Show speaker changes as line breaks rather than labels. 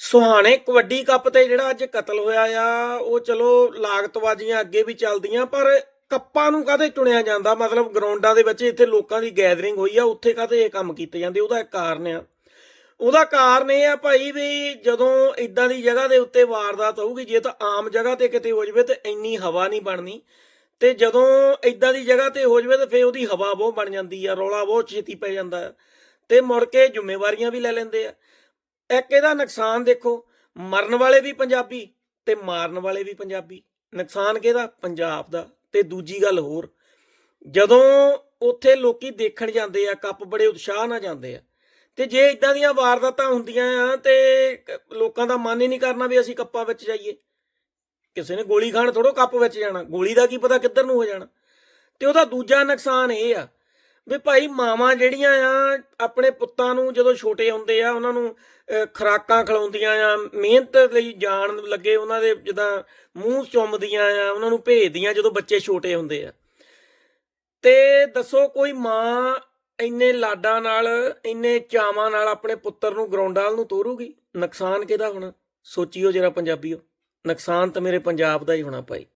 ਸੁਹਾਣੇ kabaddi cup ਤੇ ਜਿਹੜਾ ਅੱਜ ਕਤਲ ਹੋਇਆ ਆ, ਉਹ ਚਲੋ ਲਾਗਤਬਾਜ਼ੀਆਂ ਅੱਗੇ ਵੀ ਚੱਲਦੀਆਂ, ਪਰ ਕੱਪਾਂ ਨੂੰ ਕਾਹਦੇ ਚੁਣਿਆ ਜਾਂਦਾ? ਮਤਲਬ ਗਰਾਊਂਡਾਂ ਦੇ ਵਿੱਚ ਇੱਥੇ ਲੋਕਾਂ ਦੀ ਗੈਦਰਿੰਗ ਹੋਈ ਆ, ਉੱਥੇ ਕਾਹਦੇ ਇਹ ਕੰਮ ਕੀਤੇ ਜਾਂਦੇ? ਉਹਦਾ ਇੱਕ ਕਾਰਨ ਆ। ਉਹਦਾ ਕਾਰਨ ਇਹ ਆ ਭਾਈ ਵੀ ਜਦੋਂ ਇਦਾਂ ਦੀ ਜਗ੍ਹਾ ਦੇ ਉੱਤੇ ਵਾਰਦਾਤ ਹੋਊਗੀ, ਜੇ ਤਾਂ ਆਮ ਜਗ੍ਹਾ ਤੇ ਕਿਤੇ ਹੋ ਜਵੇ ਤੇ ਇੰਨੀ ਹਵਾ ਨਹੀਂ ਬਣਨੀ, ਤੇ ਜਦੋਂ ਇਦਾਂ ਦੀ ਜਗ੍ਹਾ ਤੇ ਹੋ ਜਵੇ ਤੇ ਫੇਰ ਉਹਦੀ ਹਵਾ ਬਹੁਤ ਬਣ ਜਾਂਦੀ ਆ, ਰੌਲਾ ਬਹੁਤ ਛੇਤੀ ਪੈ ਜਾਂਦਾ ਆ, ਤੇ ਮੁੜ ਕੇ ਜ਼ਿੰਮੇਵਾਰੀਆਂ ਵੀ ਲੈ ਲੈਂਦੇ ਆ। ਇੱਕ ਇਹਦਾ ਨੁਕਸਾਨ ਦੇਖੋ, ਮਰਨ ਵਾਲੇ ਵੀ ਪੰਜਾਬੀ ਤੇ ਮਾਰਨ ਵਾਲੇ ਵੀ ਪੰਜਾਬੀ। ਨੁਕਸਾਨ ਕਿਹਦਾ? ਪੰਜਾਬ ਦਾ। ਤੇ ਦੂਜੀ ਗੱਲ ਹੋਰ, ਜਦੋਂ ਉੱਥੇ ਲੋਕੀ ਦੇਖਣ ਜਾਂਦੇ ਆ, ਕੱਪ ਬੜੇ ਉਤਸ਼ਾਹ ਨਾਲ ਜਾਂਦੇ ਆ, ਤੇ ਜੇ ਇਦਾਂ ਦੀਆਂ ਵਾਰਦਾਤਾਂ ਹੁੰਦੀਆਂ ਆ, ਤੇ ਲੋਕਾਂ ਦਾ ਮਨ ਹੀ ਨਹੀਂ ਕਰਨਾ ਵੀ ਅਸੀਂ ਕੱਪਾਂ ਵਿੱਚ ਜਾਈਏ। ਕਿਸੇ ਨੇ ਗੋਲੀ ਖਾਣ ਥੋੜੋ ਕੱਪ ਵਿੱਚ ਜਾਣਾ, ਗੋਲੀ ਦਾ ਕੀ ਪਤਾ ਕਿੱਧਰ ਨੂੰ ਹੋ ਜਾਣਾ। ਤੇ ਉਹਦਾ ਦੂਜਾ ਨੁਕਸਾਨ ਇਹ ਆ ਵੀ ਭਾਈ ਮਾਵਾਂ ਜਿਹੜੀਆਂ ਆ ਆਪਣੇ ਪੁੱਤਾਂ ਨੂੰ ਜਦੋਂ ਛੋਟੇ ਹੁੰਦੇ ਆ ਉਹਨਾਂ ਨੂੰ ਅਹ, ਖੁਰਾਕਾਂ ਖਿਲਾਉਂਦੀਆਂ ਆ ਮਿਹਨਤ ਲਈ ਜਾਣ ਲੱਗੇ ਉਹਨਾਂ ਦੇ ਜਿੱਦਾਂ ਮੂੰਹ ਚੁੰਮਦੀਆਂ ਆ ਉਹਨਾਂ ਨੂੰ ਭੇਜਦੀਆਂ ਜਦੋਂ ਬੱਚੇ ਛੋਟੇ ਹੁੰਦੇ ਆ। ਤੇ ਦੱਸੋ ਕੋਈ ਮਾਂ ਇੰਨੇ ਲਾਡਾਂ ਨਾਲ ਇੰਨੇ ਚਾਵਾਂ ਨਾਲ ਆਪਣੇ ਪੁੱਤਰ ਨੂੰ ਗਰਾਊਂਡਾਂ ਨੂੰ ਤੋਰੂਗੀ? ਨੁਕਸਾਨ ਕਿਹਦਾ ਹੋਣਾ? ਸੋਚਿਓ ਜਰਾ ਪੰਜਾਬੀਓ। ਨੁਕਸਾਨ ਤਾਂ ਮੇਰੇ ਪੰਜਾਬ ਦਾ ਹੀ ਹੋਣਾ ਭਾਈ।